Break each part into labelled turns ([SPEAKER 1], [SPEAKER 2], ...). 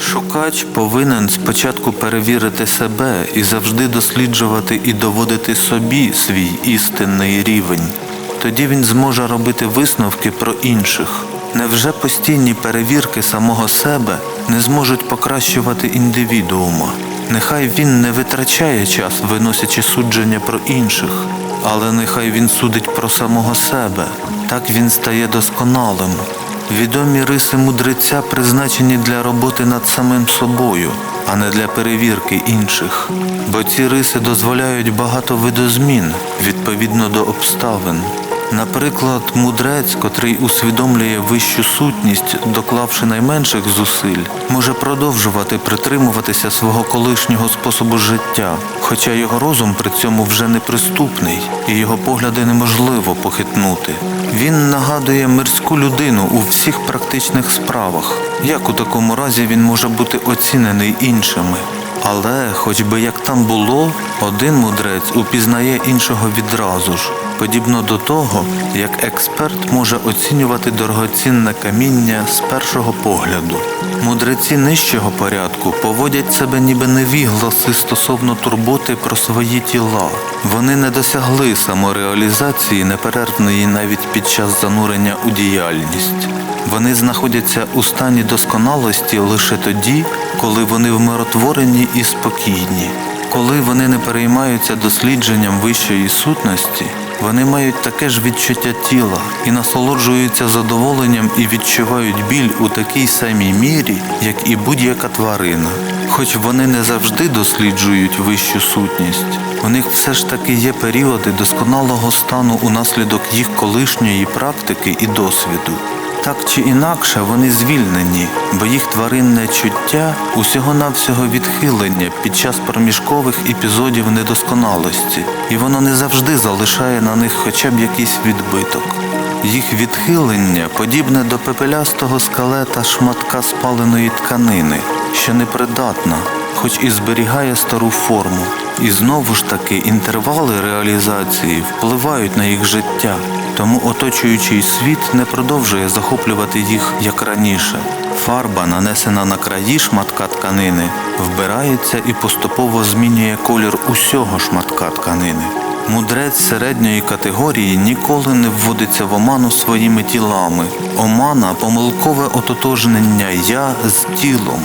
[SPEAKER 1] Шукач повинен спочатку перевірити себе і завжди досліджувати і доводити собі свій істинний рівень. Тоді він зможе робити висновки про інших. Невже постійні перевірки самого себе не зможуть покращувати індивідуума? Нехай він не витрачає час, виносячи судження про інших, але нехай він судить про самого себе. Так він стає досконалим. Відомі риси мудреця призначені для роботи над самим собою, а не для перевірки інших. Бо ці риси дозволяють багато видозмін відповідно до обставин. Наприклад, мудрець, котрий усвідомлює вищу сутність, доклавши найменших зусиль, може продовжувати притримуватися свого колишнього способу життя, хоча його розум при цьому вже неприступний, і його погляди неможливо похитнути. Він нагадує мирську людину у всіх практичних справах. Як у такому разі він може бути оцінений іншими? Але, хоч би як там було, один мудрець упізнає іншого відразу ж, подібно до того, як експерт може оцінювати дорогоцінне каміння з першого погляду. Мудреці нижчого порядку поводять себе ніби невігласи стосовно турботи про свої тіла. Вони не досягли самореалізації неперервної навіть під час занурення у діяльність. Вони знаходяться у стані досконалості лише тоді, коли вони вмиротворені і спокійні. Коли вони не переймаються дослідженням вищої сутності, вони мають таке ж відчуття тіла і насолоджуються задоволенням і відчувають біль у такій самій мірі, як і будь-яка тварина. Хоч вони не завжди досліджують вищу сутність, у них все ж таки є періоди досконалого стану унаслідок їх колишньої практики і досвіду. Так чи інакше вони звільнені, бо їх тваринне чуття усього-навсього відхилення під час проміжкових епізодів недосконалості, і воно не завжди залишає на них хоча б якийсь відбиток. Їх відхилення подібне до пепелястого скелета шматка спаленої тканини, що непридатна, хоч і зберігає стару форму. І знову ж таки інтервали реалізації впливають на їх життя, тому оточуючий світ не продовжує захоплювати їх як раніше. Фарба, нанесена на краї шматка тканини, вбирається і поступово змінює колір усього шматка тканини. Мудрець середньої категорії ніколи не вводиться в оману своїми тілами. Омана помилкове ототожнення я з тілом.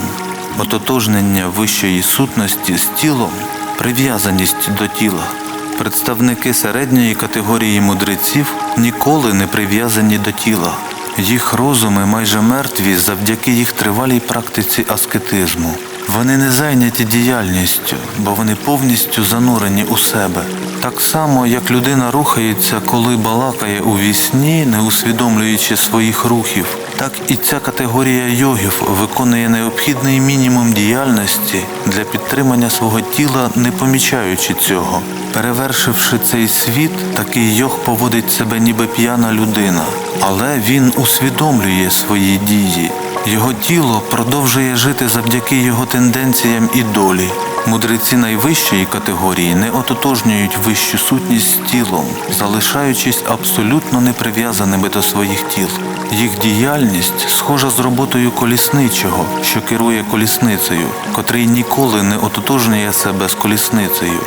[SPEAKER 1] Ототожнення вищої сутності з тілом прив'язаність до тіла. Представники середньої категорії мудреців ніколи не прив'язані до тіла. Їх розуми майже мертві завдяки їх тривалій практиці аскетизму. Вони не зайняті діяльністю, бо вони повністю занурені у себе. Так само, як людина рухається, коли балакає у вісні, не усвідомлюючи своїх рухів, так і ця категорія йогів виконує необхідний мінімум діяльності для підтримання свого тіла, не помічаючи цього. Перевершивши цей світ, такий йог поводить себе ніби п'яна людина, але він усвідомлює свої дії. Його тіло продовжує жити завдяки його тенденціям і долі. Мудреці найвищої категорії не ототожнюють вищу сутність з тілом, залишаючись абсолютно неприв'язаними до своїх тіл. Їх діяльність схожа з роботою колісничого, що керує колісницею, котрий ніколи не ототожнює себе з колісницею.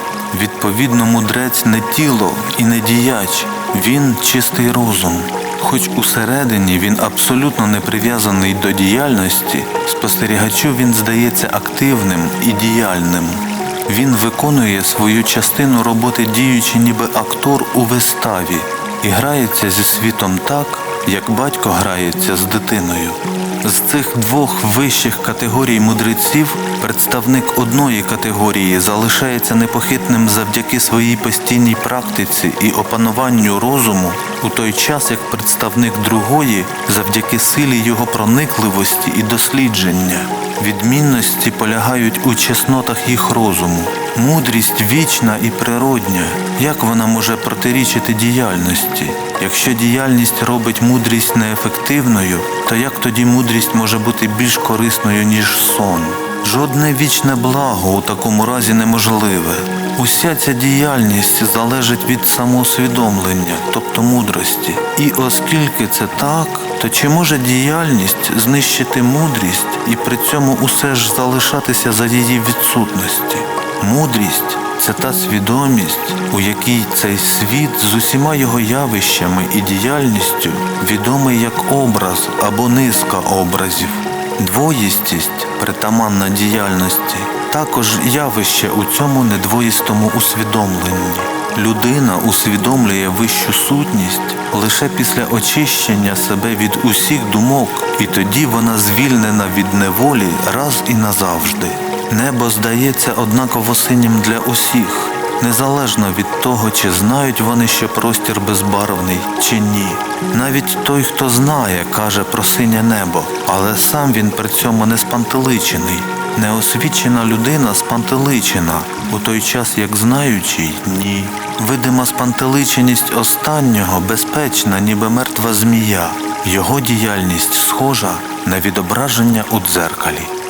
[SPEAKER 1] Відповідно, мудрець не тіло і не діяч, він чистий розум. Хоч усередині він абсолютно не прив'язаний до діяльності, спостерігачу він здається активним і діяльним. Він виконує свою частину роботи діючи ніби актор у виставі і грається зі світом так, як батько грається з дитиною. З цих двох вищих категорій мудреців представник одної категорії залишається непохитним завдяки своїй постійній практиці і опануванню розуму, у той час як представник другої завдяки силі його проникливості і дослідження. Відмінності полягають у чеснотах їх розуму. Мудрість вічна і природня. Як вона може протирічити діяльності? Якщо діяльність робить мудрість неефективною, то як тоді мудрість може бути більш корисною, ніж сон? Жодне вічне благо у такому разі неможливе. Уся ця діяльність залежить від самоусвідомлення, тобто мудрості. І оскільки це так, то чи може діяльність знищити мудрість і при цьому усе ж залишатися за її відсутності? Мудрість це та свідомість, у якій цей світ з усіма його явищами і діяльністю відомий як образ або низка образів. Двоїстість, притаманна діяльності, також явище у цьому недвоїстому усвідомленні. Людина усвідомлює вищу сутність лише після очищення себе від усіх думок, і тоді вона звільнена від неволі раз і назавжди. Небо здається однаково синім для усіх, незалежно від того, чи знають вони, що простір безбарвний, чи ні. Навіть той, хто знає, каже про синє небо, але сам він при цьому не спантеличений. Неосвічена людина спантеличена, у той час як знаючий ні. Видима спантеличеність останнього безпечна, ніби мертва змія. Його діяльність схожа на відображення у дзеркалі.